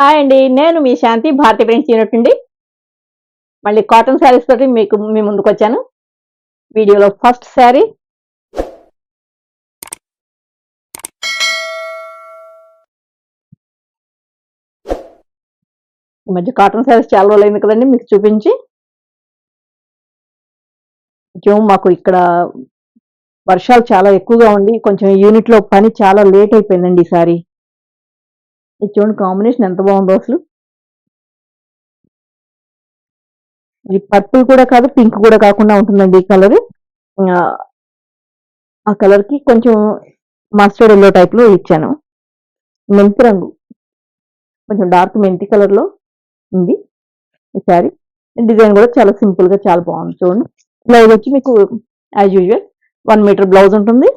Hi అండి నేను మీ శాంతి భారతి ఫ్రెండ్స్ యూనిట్ మళ్ళీ కాటన్ శారీస్ తోటి మీకు మీ ముందుకు వచ్చాను. వీడియోలో ఫస్ట్ శారీ. ఈ మధ్య కాటన్ శారీస్ చాలా రోజులైంది కదండి మీకు చూపించి. కొంచెం మాకు ఇక్కడ వర్షాలు చాలా ఎక్కువగా ఉండి కొంచెం యూనిట్లో పని చాలా లేట్ అయిపోయిందండి ఈసారి ఇది చూడండి కాంబినేషన్ ఎంత బాగుందో అసలు. ఇది పర్పుల్ కూడా కాదు పింక్ కూడా కాకుండా ఉంటుందండి ఈ కలర్. ఆ కలర్కి కొంచెం మస్టర్డ్ ఎల్లో టైప్లో ఇచ్చాను. మెంతి రంగు. కొంచెం డార్క్ మెంతి కలర్లో ఉంది ఈ సారీ డిజైన్ కూడా చాలా సింపుల్గా చాలా బాగుంది చూడండి. బ్లౌజ్ వచ్చి మీకు as usual one meter blouse ఉంటుంది.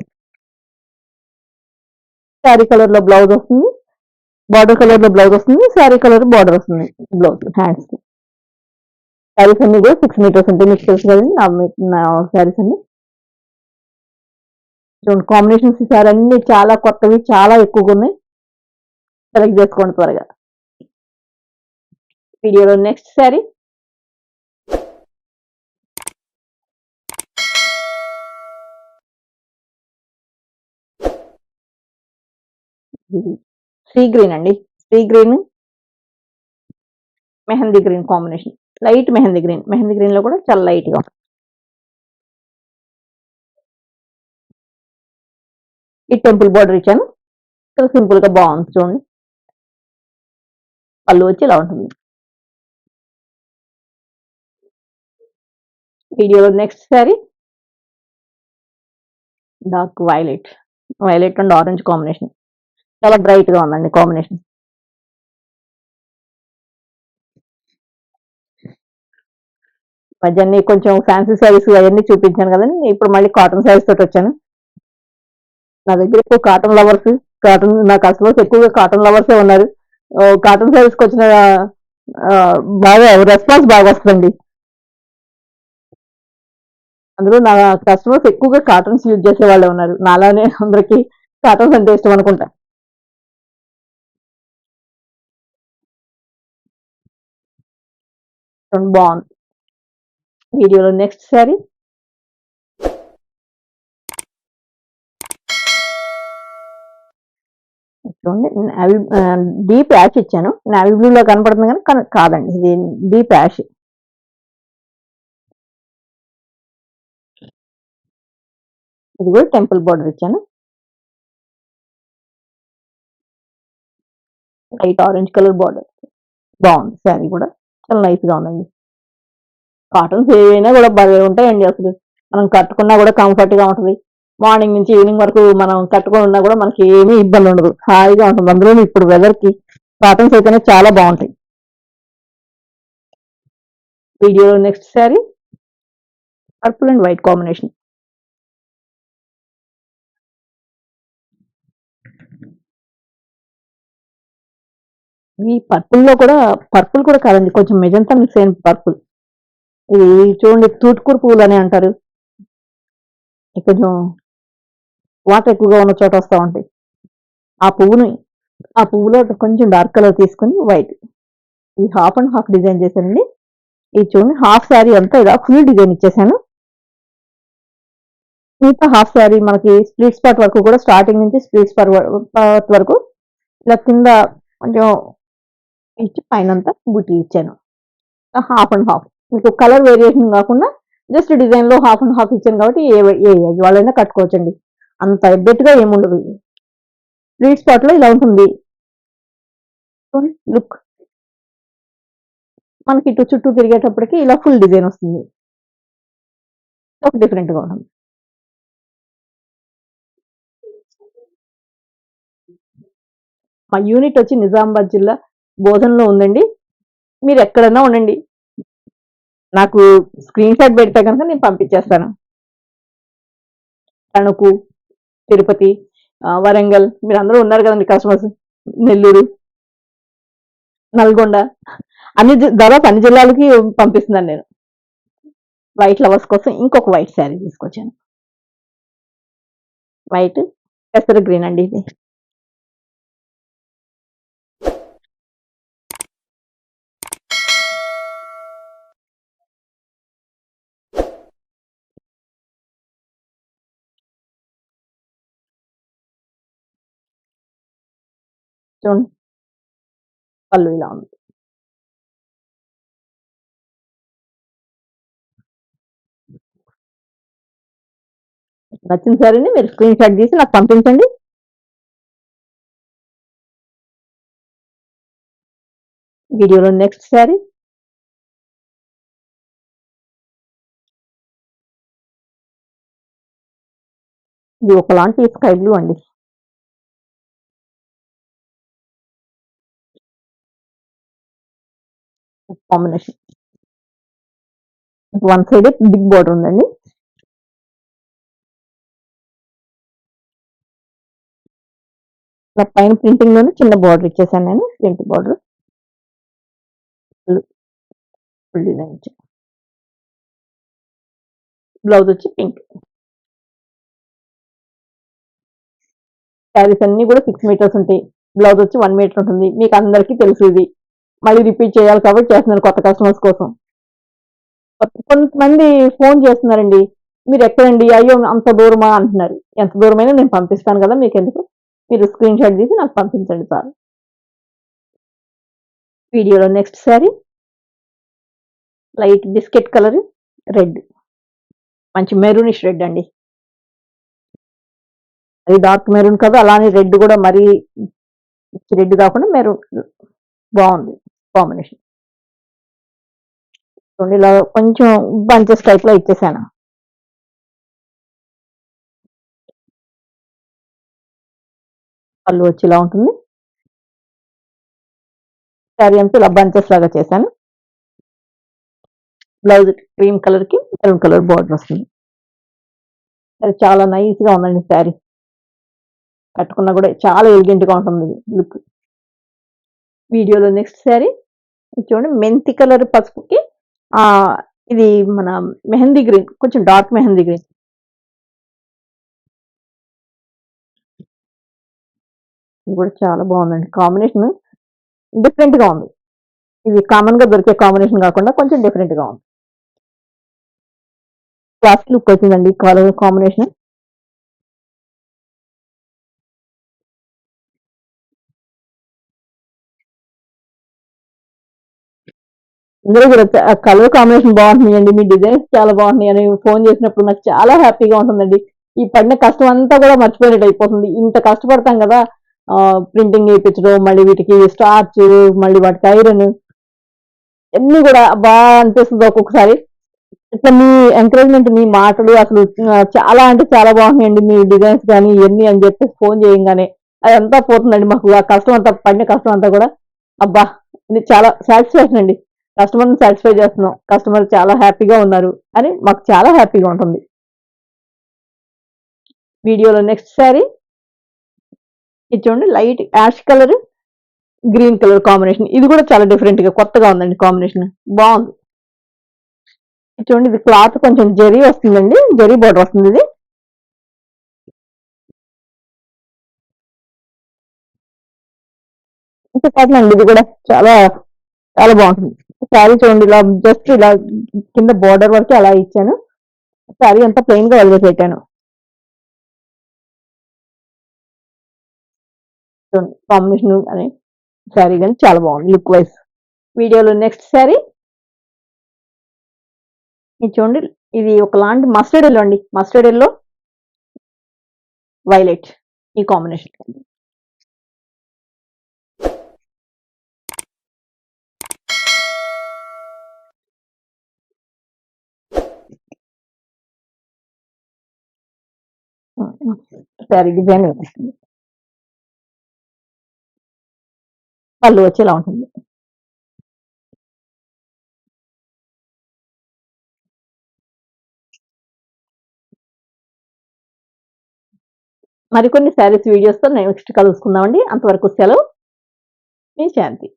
శారీ కలర్లో బ్లౌజ్ వస్తుంది. బార్డర్ కలర్లో బ్లౌజ్ వస్తుంది శారీ కలర్ బార్డర్ వస్తుంది బ్లౌజ్ హ్యాండ్స్కి. శారీస్ అన్ని కూడా సిక్స్ మీటర్స్ ఉంటాయి మీకు తెలుసు కదండి నా శారీస్ అన్ని. చూడండి కాంబినేషన్స్ ఈ సారీ అన్ని చాలా కొత్తవి చాలా ఎక్కువగా ఉన్నాయి. సెలెక్ట్ చేసుకోండి త్వరగా. వీడియోలో నెక్స్ట్ శారీ త్రీ గ్రీన్ అండి. Three green mehndi green combination light mehndi green mehndi గ్రీన్లో కూడా చాలా లైట్గా ఈ టెంపుల్ బార్డర్ ఇచ్చాను. చాలా సింపుల్గా బాగుంది చూడండి. పళ్ళు వచ్చి ఇలా ఉంటుంది. వీడియోలో next sari dark violet violet and orange combination చాలా బ్రైట్గా ఉందండి కాంబినేషన్ మధ్యాహ్న కొంచెం ఫ్యాన్సీ శారీస్ అవన్నీ చూపించాను కదండి ఇప్పుడు మళ్ళీ కాటన్ శారీస్ తోటి వచ్చాను. నా దగ్గర ఎక్కువ కాటన్ లవర్స్ కాటన్ నా కస్టమర్స్ ఎక్కువగా కాటన్ లవర్సే ఉన్నారు. కాటన్ శారీస్కి వచ్చిన బాగా రెస్పాన్స్ బాగా వస్తుందండి. అందులో నా కస్టమర్స్ ఎక్కువగా కాటన్స్ యూజ్ చేసే వాళ్ళే ఉన్నారు. నాలానే అందరికి కాటన్స్ అంటే ఇష్టం అనుకుంటా. చూడండి, బాగుంది వీడియోలో నెక్స్ట్ శారీ చూడండి నావీ డీప్ యాష్ ఇచ్చాను. నావీ బ్లూలో కనపడుతుంది కానీ కానీ కాదండి. ఇది డీప్ యాష్ ఇది కూడా టెంపుల్ బోర్డర్ ఇచ్చాను. లైట్ ఆరెంజ్ కలర్ బార్డర్ బాగుంది శారీ కూడా. చాలా నైస్ ఉందండి. కాటన్స్ ఏవైనా కూడా బాగా ఉంటాయండి అసలు. మనం కట్టుకున్నా కూడా కంఫర్ట్గా ఉంటుంది. మార్నింగ్ నుంచి ఈవినింగ్ వరకు మనం కట్టుకొని ఉన్నా కూడా మనకి ఏమీ ఇబ్బంది ఉండదు. హాయిగా ఉంటుంది. అందులో ఇప్పుడు వెదర్కి కాటన్స్ అయితేనే చాలా బాగుంటాయి. వీడియోలో next sari purple and white combination. ఈ పర్పుల్లో కూడా పర్పుల్ కూడా కాదండి కొంచెం మెజంతా మిక్స్ అయిన పర్పుల్ ఇది చూడండి తూటుకూరు పువ్వులు అని అంటారు కొంచెం వాటర్ ఎక్కువగా ఉన్న చోట వస్తూ ఉంటాయి. ఆ పువ్వుని ఆ పువ్వులో కొంచెం డార్క్ కలర్ తీసుకొని వైట్ ఈ హాఫ్ అండ్ హాఫ్ డిజైన్ చేశానండి. ఇది చూడండి హాఫ్ శారీ అంతా ఇలా ఫుల్ డిజైన్ ఇచ్చేసాను. మిగతా హాఫ్ శారీ మనకి స్ప్లిట్స్ పార్ట్ వరకు కూడా స్టార్టింగ్ నుంచి స్ప్లిట్స్ పార్ట్ వరకు ఇలా కింద కొంచెం ఇచ్చి పైన అంతా బుట్టి ఇచ్చాను హాఫ్ అండ్ హాఫ్. మీకు కలర్ వేరియేషన్ కాకుండా జస్ట్ డిజైన్లో హాఫ్ అండ్ హాఫ్ ఇచ్చాను కాబట్టి ఏ ఏ ఏజ్ వాళ్ళైనా కట్టుకోవచ్చండి. అంత ఎడ్డెట్గా ఏముండదు. స్ప్లిట్ స్పాట్లో ఇలా ఉంటుంది. లుక్ మనకి ఇటు చుట్టూ తిరిగేటప్పటికి ఇలా ఫుల్ డిజైన్ వస్తుంది. ఒక డిఫరెంట్గా ఉంటుంది. మా యూనిట్ వచ్చి నిజామాబాద్ జిల్లా బోధనలో ఉందండి. మీరు ఎక్కడన్నా ఉండండి. నాకు స్క్రీన్ షాట్ పెడితే కనుక నేను పంపించేస్తాను. తణుకు తిరుపతి వరంగల్ మీరు అందరూ ఉన్నారు కదండి కస్టమర్స్ నెల్లూరు నల్గొండ అన్ని దాదాపు అన్ని జిల్లాలకి పంపిస్తున్నాను నేను. వైట్ లవర్స్ కోసం ఇంకొక వైట్ శారీ తీసుకొచ్చాను. వైట్ పెసర గ్రీన్ అండి ఇది. చూడండి పళ్ళు ఇలా ఉంది. నచ్చిన సారీని మీరు స్క్రీన్ షాట్ తీసి నాకు పంపించండి. వీడియోలో నెక్స్ట్ శారీ ఇది ఒకలాంటి స్కై బ్లూ అండి. Combination one side big border ఉందండి. ఇలా పైన ప్రింటింగ్లోనే చిన్న బార్డర్ ఇచ్చేసాను నేను ప్రింట్ బార్డర్ ఫుల్ డిజైన్ ఇచ్చాను. బ్లౌజ్ వచ్చి పింక్ శారీస్ అన్ని కూడా సిక్స్ మీటర్స్ ఉంటాయి. బ్లౌజ్ వచ్చి వన్ మీటర్ ఉంటుంది. మీకు అందరికీ తెలుసు ఇది. మళ్ళీ రిపీట్ చేయాలి కాబట్టి చేస్తున్నాను కొత్త కస్టమర్స్ కోసం. కొంతమంది ఫోన్ చేస్తున్నారండి మీరు ఎక్కడండి? అయ్యో అంత దూరమా? అంటున్నారు. ఎంత దూరమైనా నేను పంపిస్తాను కదా మీకు ఎందుకు మీరు స్క్రీన్ షాట్ తీసి నాకు పంపించండి సార్. వీడియోలో next sari light biscuit colour red మంచి మెరూనిష్ రెడ్ అండి. అది డార్క్ మెరూన్ కదా అలానే రెడ్ కూడా మరీ రెడ్ కాకుండా మెరూన్ బాగుంది. కాంబినేషన్ ఇలా కొంచెం బంచెస్ టైప్లో ఇచ్చేసాను. పళ్ళు వచ్చి ఇలా ఉంటుంది. శారీ అంతా ఇలా బంచెస్ లాగా చేశాను. బ్లౌజ్ క్రీమ్ కలర్కి మెరూన్ కలర్ బార్డర్ వస్తుంది. అది చాలా నైస్గా ఉందండి శారీ కట్టుకున్నా కూడా చాలా ఎలిగెంట్గా ఉంటుంది లుక్ వీడియోలో నెక్స్ట్ శారీ చూడండి మెంతి కలర్ పసుపుకి ఆ ఇది మన మెహందీ గ్రీన్ కొంచెం డార్క్ మెహందీ గ్రీన్. ఇది కూడా చాలా బాగుందండి. కాంబినేషన్ డిఫరెంట్గా ఉంది. ఇది కామన్గా దొరికే కాంబినేషన్ కాకుండా కొంచెం డిఫరెంట్గా ఉంది. క్లాస్ లుక్ వచ్చిందండి కలర్ కాంబినేషన్. ఇందులో కూడా కలర్ కాంబినేషన్ బాగుంటుందండి. మీ డిజైన్స్ చాలా బాగున్నాయి అని ఫోన్ చేసినప్పుడు నాకు చాలా హ్యాపీగా ఉంటుందండి. ఈ పడిన కష్టం అంతా కూడా మర్చిపోయినట్టు అయిపోతుంది. ఇంత కష్టపడతాం కదా ప్రింటింగ్ వేయించడం మళ్ళీ వీటికి స్టార్చ్ మళ్ళీ వాటికి ఐరన్ అన్ని కూడా బాగా అనిపిస్తుంది ఒక్కొక్కసారి. ఇట్లా మీ ఎంకరేజ్మెంట్ మీ మాటలు అసలు చాలా అంటే చాలా బాగున్నాయండి. మీ డిజైన్స్ కానీ ఇవన్నీ అని చెప్పి ఫోన్ చేయంగానే అదంతా పోతుందండి మాకు. ఆ కష్టం అంతా పడిన కష్టం అంతా కూడా అబ్బా ఇది చాలా సాటిస్ఫాక్షన్ అండి. కస్టమర్ని సాటిస్ఫై చేస్తున్నాం. కస్టమర్ చాలా హ్యాపీగా ఉన్నారు అని మాకు చాలా హ్యాపీగా ఉంటుంది. వీడియోలో నెక్స్ట్ శారీ ఇది చూడండి light ash colour green colour combination ఇది కూడా చాలా డిఫరెంట్గా కొత్తగా ఉందండి కాంబినేషన్ బాగుంది. చూడండి ఇది క్లాత్ కొంచెం జరీ వస్తుందండి. జరీ బోర్డర్ వస్తుంది ఇది. ఇంకా కాదులండి ఇది కూడా చాలా చాలా బాగుంటుంది. శారీ చూడండి ఇలా జస్ట్ ఇలా కింద బోర్డర్ వరకు అలా ఇచ్చాను. శారీ అంతా ప్లెయిన్గా వదిలేసి పెట్టాను. కాంబినేషన్ అని శారీ కానీ చాలా బాగుంది లుక్ వైజ్ వీడియోలో నెక్స్ట్ శారీ. ఇది చూడండి ఇది ఒకలాంటి మస్టర్డ్ ఎల్లో అండి. మస్టర్డ్ ఎల్లో వైలెట్ ఈ కాంబినేషన్ శారీ డిజైన్ వస్తుంది పళ్ళు వచ్చేలా ఉంటుంది. మరికొన్ని శారీస్ వీడియోస్తో నెక్స్ట్ కలుసుకుందామండి. అంతవరకు సెలవు. మీ శాంతి.